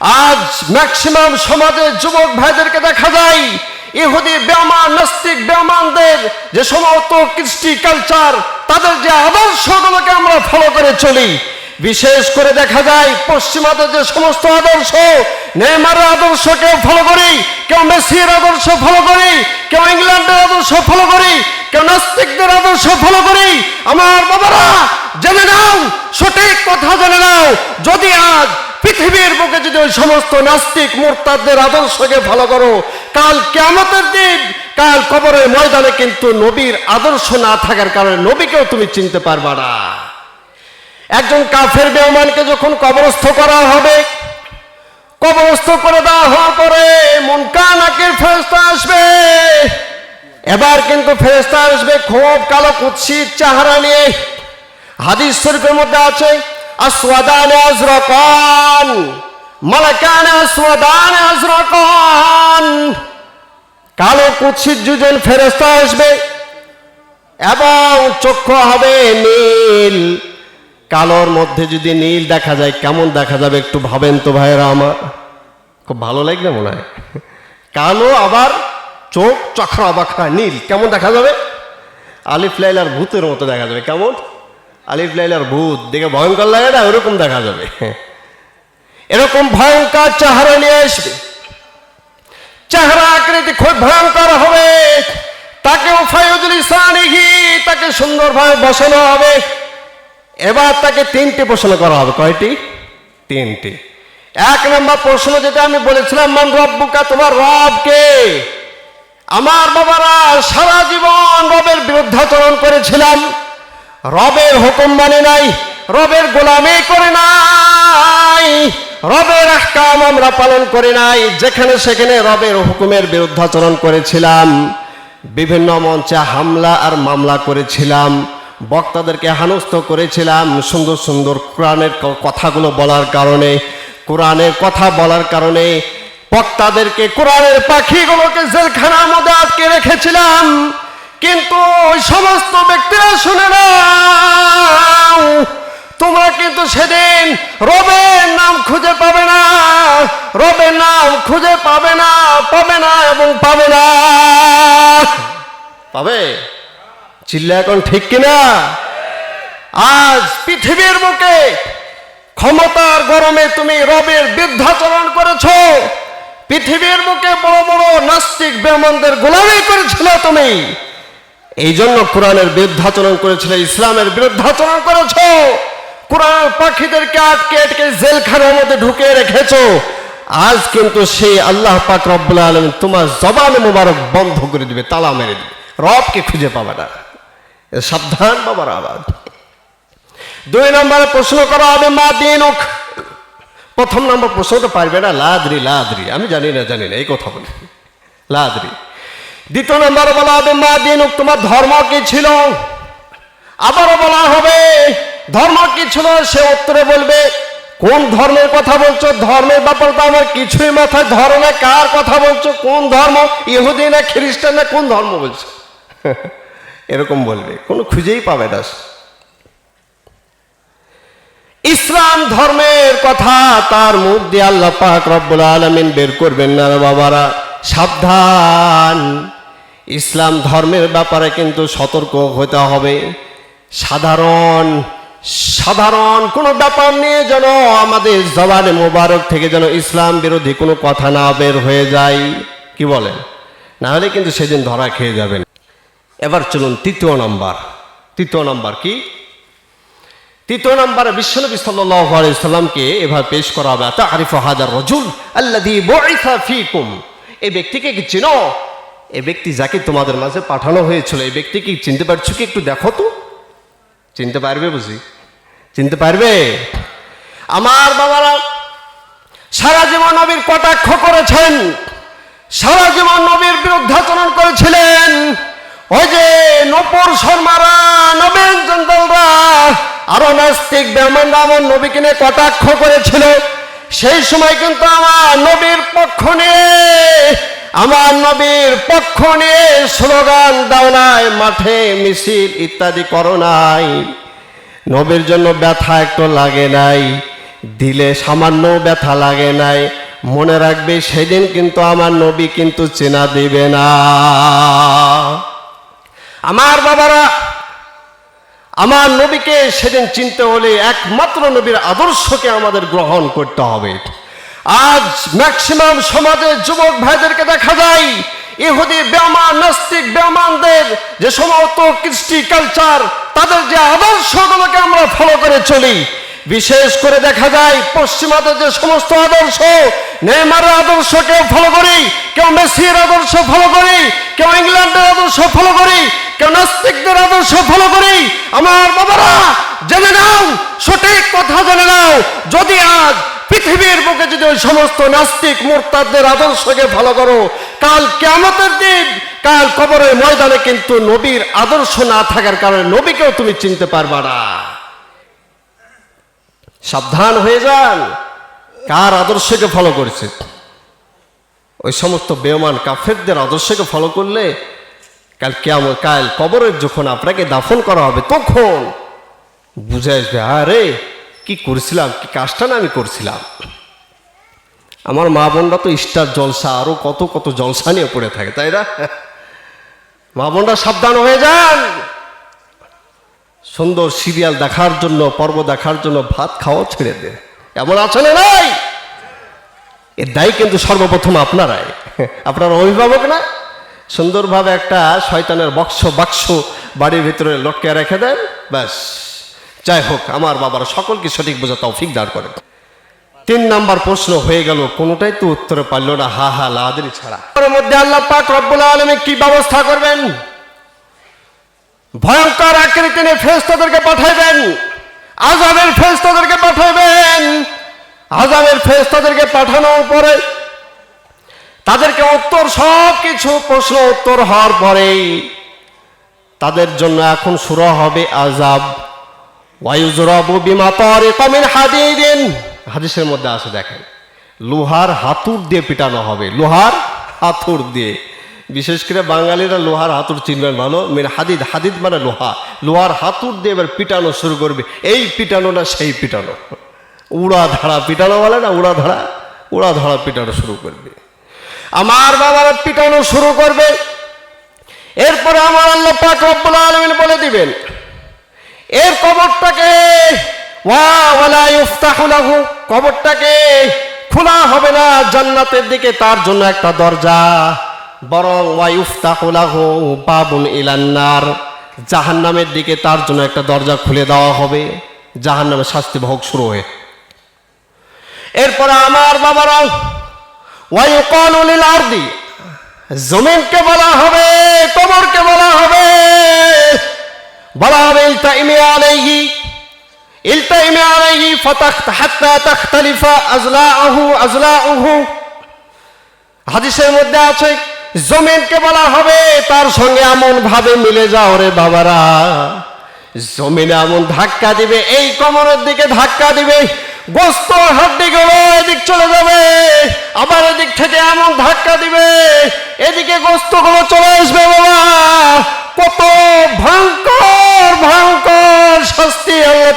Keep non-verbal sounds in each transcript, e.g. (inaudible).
আজ ম্যাক্সিমাম সমাজের যুবক ভাইদেরকে দেখা যায়, ইহুদি বেমান নাস্তিক বেমানদের যে সমস্ত কৃষ্টি কালচার তাদের যে আদর্শগুলোকে আমরা ফলো করে চলি। বিশেষ করে দেখা যায়, পশ্চিমাদের যে সমস্ত আদর্শ, নেইমারের আদর্শ কেউ ফলো করি, কেউ মেসির আদর্শ ফলো করি, কেউ ইংল্যান্ডের আদর্শ ফলো করি, কেউ নাস্তিকদের আদর্শ ফলো করি। আমার বাবারা, জেনে নাও, সঠিক কথা জেনে নাও। যদি আজ পৃথিবীর বুকে যদি ওই সমস্ত নাস্তিক মোরতাদের আদর্শকে ফলো করো, কাল কেমতের দিন, কাল কবরের ময়দানে কিন্তু নবীর আদর্শ না থাকার কারণে নবীকেও তুমি চিনতে পারবা না। একজন কাফের বেমানকে যখন কবরস্থ করা হবে, কবরস্থ করে দেওয়া হওয়ার পরে মনকা নাকের ফেরস্তা আসবে। এবার কিন্তু ফেরস্তা আসবে খুব কালো কুৎসিত চেহারা নিয়ে। হাদিস শরীফের মধ্যে আছে আসওয়াদান আজরাকান মালাকান আসওয়াদান আজরাকান কালো কুৎসিত দুজন ফেরস্তা আসবে এবং চক্ষু হবে নীল। কালোর মধ্যে যদি নীল দেখা যায়, কেমন দেখা যাবে একটু ভাবেন তো ভাইয়েরা আমার? খুব ভালো লাগবে মনে হয়। কালো আবার চোখ চখরা বাখরা নীল, কেমন দেখা যাবে? আলিফ লাইলার ভূতের মতো দেখা যাবে, কেমন? আলিফ লাইলার ভূত, দেখে ভয়ঙ্কর লাগে না? ওরকম দেখা যাবে। এরকম ভয়ঙ্কর চেহারা নিয়ে আসবে চেহারা আকৃতি খুব ভয়ঙ্কর হবে। তাকে ফায়ুজুল ইসানিহি তাকে সুন্দরভাবে বসানো হবে। এবার তাকে তিনটি প্রশ্ন করা হবে। কয়টি? তিনটি। এক নম্বর প্রশ্ন যেটা আমি বলেছিলাম, মান রব্বুকা, তোমার রব কে? আমার বাবারা সারা জীবন রবের বিরুদ্ধাচরণ করেছিলাম। রবের হুকুম মানে নাই, রবের গোলামি করে নাই, রবের আহকাম আমরা পালন করে নাই, যেখানে সেখানে রবের হুকুমের বিরুদ্ধাচরণ করেছিলাম, বিভিন্ন মঞ্চে হামলা আর মামলা করেছিলাম, বক্তাদেরকে হানস্ত করেছিলাম, সুন্দর সুন্দর কোরআনের কথাগুলো বলার কারণে, কোরআনের কথা বলার কারণে, বক্তাদেরকে কোরআনের পাখিগুলোকে জেলখানার মধ্যে আটকে রেখেছিলাম। কিন্তু ওই সমস্ত ব্যক্তিরা শুনে নাও, তোমরা কিন্তু সেদিন রবের নাম খুঁজে পাবে না, রবের নাম খুঁজে পাবে না পাবে না এবং পাবে না। পাবে? চিল্লা এখন ঠিক কিনা? আজ পৃথিবীর বুকে ক্ষমতার গরমে তুমি রবের বৃদ্ধাচরণ করেছ। পৃথিবীর বুকে বড় বড় নাস্তিক বেমনদের গোলামি করেছিল তুমি। এই জন্য কোরআনের বিরুদ্ধাচরণ করেছিল, ইসলামের বিরুদ্ধাচরণ করেছ। কোরআন পাখিদেরকে আটকে আটকে জেলখানার মধ্যে ঢুকে রেখেছ। আজ কিন্তু সেই আল্লাহ পাক রব্বুল আলম তোমার জবান মোবারক বন্ধ করে দিবে, তালা মেরে দিবে। রবকে খুঁজে পাবে না। সাবধান বাবার আবার দুই নম্বরে প্রশ্ন করা হবে মা দিন প্রথম নম্বর প্রশ্ন তো পারবে না, লাদরি লাদরি। আমি জানি না জানি না, এই কথা বলি। লাদরি। দ্বিতীয় নম্বর বলা হবে, মা দিন তোমার ধর্ম কি ছিল? আবারও বলা হবে, ধর্ম কি ছিল? সে উত্তরে বলবে, কোন ধর্মের কথা বলছো? ধর্মের ব্যাপারে তো আমার কিছুই মাথায় ধরো না। কার কথা বলছো? কোন ধর্ম? ইহুদি না খ্রিস্টান না কোন ধর্ম বলছো? (laughs) এরকম বলবে। কোনো খুঁজেই পাবে না। ইসলাম ধর্মের কথা তার মুখ দিয়ে আল্লাহ পাক রব্বুল আলমিন বের করবেন না বাবারা। সাবধান। ইসলাম ধর্মের ব্যাপারে কিন্তু সতর্ক হতে হবে। সাধারণ সাধারণ কোনো ব্যাপার নিয়ে যেন আমাদের জবানে মোবারক থেকে যেন ইসলাম বিরোধী কোনো কথা না বের হয়ে যায়। কি বলেন না হলে কিন্তু সেদিন ধরা খেয়ে যাবেন। এবার চলুন তৃতীয় নাম্বার। তৃতীয় নাম্বার কি? তৃতীয় নম্বরে বিশ্বনবী সাল্লাল্লাহু আলাইহি সাল্লামকে এভাবে পেশ করা হবে আরিফ হাজার রজুল আল্লাহ এই ব্যক্তিকে কি চিনো? এই ব্যক্তি যাকে তোমাদের মাঝে পাঠানো হয়েছিল এই ব্যক্তিকে চিনতে পারছ কি? একটু দেখো তো। চিনতে পারবে বুঝি? চিনতে পারবে? আমার বাবারা সারা জীবন নবীর কটাক্ষ করেছেন। সারা জীবন নবীর বিরুদ্ধাচরণ করেছিলেন। ওই যে নপুর শর্মারা, নবীন জঙ্গলরা আরও নাস্তিক ব্রাহ্মণরা আমার নবীকে নিয়ে কটাক্ষ করেছিল। সেই সময় কিন্তু আমার নবীর পক্ষ নিয়ে আমার নবীর পক্ষ নিয়ে স্লোগান দাও নাই, মাঠে মিছিল ইত্যাদি করো নাই। নবীর জন্য ব্যথা একটু লাগে নাই, দিলে সামান্য ব্যথা লাগে নাই। মনে রাখবে সেদিন কিন্তু আমার নবী কিন্তু চেনা দিবে না। আমার বাবারা, আমার নবীকে সেদিন চিনতে হলে একমাত্র নবীর আদর্শকে আমাদের গ্রহণ করতে হবে। আজ ম্যাক্সিমাম সমাজে যুবক ভাইদেরকে দেখা যায়, ইহুদি বেমান নাস্তিক বেমানদের যে সমস্ত কৃষ্টি কালচার তাদের যে আদর্শগুলোকে আমরা ফলো করে চলি। বিশেষ করে দেখা যায়, পশ্চিমাদের যে সমস্ত আদর্শ নেইমারের আদর্শ কেউ ফলো করি, কেউ মেসির আদর্শ ফলো করি, কেউ ইংল্যান্ডের আদর্শ ফলো করি, কেউ নাস্তিকদের আদর্শ ফলো করি। আমার বাবারা, জেনে নাও, সঠিক কথা জেনে নাও। যদি আজ পৃথিবীর বুকে যদি ওই সমস্ত নাস্তিক মোরতাদের আদর্শকে ফলো করো, কাল কেমতের দিন, কাল কবরের ময়দানে কিন্তু নবীর আদর্শ না থাকার কারণে নবীকেও তুমি চিনতে পারবা না। সাবধান হয়ে যান। কার আদর্শকে ফলো করেছে? ওই সমস্ত বেমান কাফেরদের আদর্শকে ফলো করলে কাল কেমন কাল কবরের যখন আপনাকে দাফন করা হবে, তখন বুঝে আসবে, আরে কি করছিলাম, কি কাজটা না আমি করছিলাম? আমার মা বোনরা তো স্টার জলসা, আরও কত কত জলসা নিয়ে পড়ে থাকে, তাই না? মা বোনরা সাবধান হয়ে যান। সুন্দর সিরিয়াল দেখার জন্য, পর্ব দেখার জন্য ভাত খাওয়া ছেড়ে দে। এমন আছে না নাই। এর দায়ী কিন্তু সর্বপ্রথম আপনারাই। আপনার অভিভাবক না? সুন্দরভাবে একটা শয়তানের বক্স বাক্স বাড়ির ভিতরে লটকে রেখে দেন, ব্যাস। যাই হোক, আমার বাবার সকলকে সঠিক বোঝা তৌফিক দাঁড় করেন। তিন নাম্বার প্রশ্ন হয়ে গেল, কোনোটাই তো উত্তরে পারল না, হা হা লাদেরি ছাড়া। মধ্যে আল্লাহ পাক রব্বুল আলমী কি ব্যবস্থা করবেন? ভয়ঙ্কর আকৃতি নিয়ে ফেরেশতাদেরকে পাঠাইবেন, আজাবের ফেরেশতাদেরকে পাঠাইবেন। আজাবের ফেরেশতাদেরকে পাঠানোর পরে তাদেরকে উত্তর সব কিছু প্রশ্ন উত্তর হওয়ার পরে তাদের জন্য এখন শুরু হবে আজাব। হাদিসের মধ্যে আছে, দেখেন। লোহার হাতুর দিয়ে পিটানো হবে। লোহার হাতুর দিয়ে। বিশেষ করে বাঙালিরা লোহার হাতুর চিনবেন ভালো? মিন হাদিদ। হাদিদ মানে লোহা। লোহার হাতুর দিয়ে এবার পিটানো শুরু করবে। এই পিটানো না সেই পিটানো। উড়া ধারা পিটানো বলে না? উড়া ধারা উড়া ধারা পিটানো শুরু করবে। আমার বাবারা পিটানো শুরু করবে। এরপরে আমার আল্লাহ পাক রব্বুল আলামিন বলে দিবেন এর কবরটাকে কবরটাকে খোলা হবে না জান্নাতের দিকে, তার জন্য একটা দরজা। বরং ওয়া ইফতাহু লাহু বাবুন ইলান্নার জাহান্নামের দিকে তার জন্য একটা দরজা খুলে দেওয়া হবে। জাহান্নামের শাস্তি ভোগ শুরু হয়ে। এরপরে আমার বাবারা জমিনকে বলা হবে, কবরকে বলা হবে। হবে ইলতাইমি আলাইহি ইলতাইমি আলাইহি ফাতাখত হাত্তা তাখতালিফা আজলাউহু আজলাউহু হাদিসের মধ্যে আছে, জমিনকে বলা হবে, তার সঙ্গে এমন ভাবে মিলে যাও রে বাবারা। জমিনে এমন ধাক্কা দিবে, এই কোমরের দিকে ধাক্কা দিবে, গোস্ত হাড্ডি গুলো এদিক চলে যাবে, আবার এদিক থেকে এমন ধাক্কা দিবে, এদিকে গোস্তগুলো চলে আসবে বাবা। কত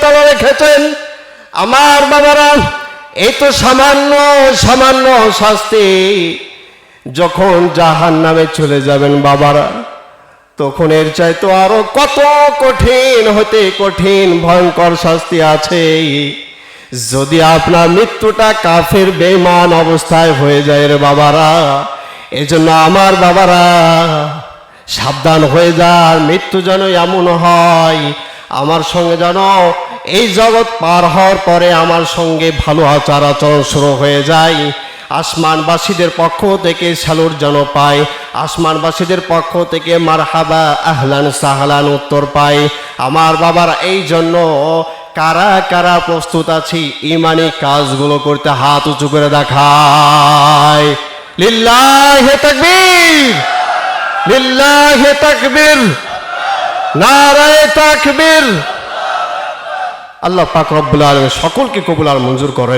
তালা রেখেছেন আমার বাবারা, এই তো সামান্য সামান্য শাস্তি। যখন জাহান নামে চলে যাবেন বাবারা, তখন এর চাইতো আরও কত কঠিন, হতে কঠিন, ভয়ঙ্কর শাস্তি আছে। যদি আপনার মৃত্যুটা কাফের বেমান অবস্থায় হয়ে যায় রে বাবারা, এজন্য আমার বাবারা, সাবধান হয়ে যান, মৃত্যু যেন এমন হয়, আমার সঙ্গে যেন এই জগৎ পার হওয়ার পরে আমার সঙ্গে ভালো আচার আচরণ শুরু হয়ে যায়। আসমানবাসীদের পক্ষ থেকে সালুর যেন পায় আসমানবাসীদের পক্ষ থেকে মারহাবা আহলান সাহলান উত্তর পায় আমার বাবার এই জন্য কারা কারা প্রস্তুত আছি, ইমানি কাজগুলো করতে হাত উঁচু করে দেখায়। লিল্লাহে তাকবীর লিল্লাহে তাকবীর, নারায়ে তাকবীর আল্লাহ পাক রব্বুল আলামিন সকলকে কবুল আর মঞ্জুর করেন।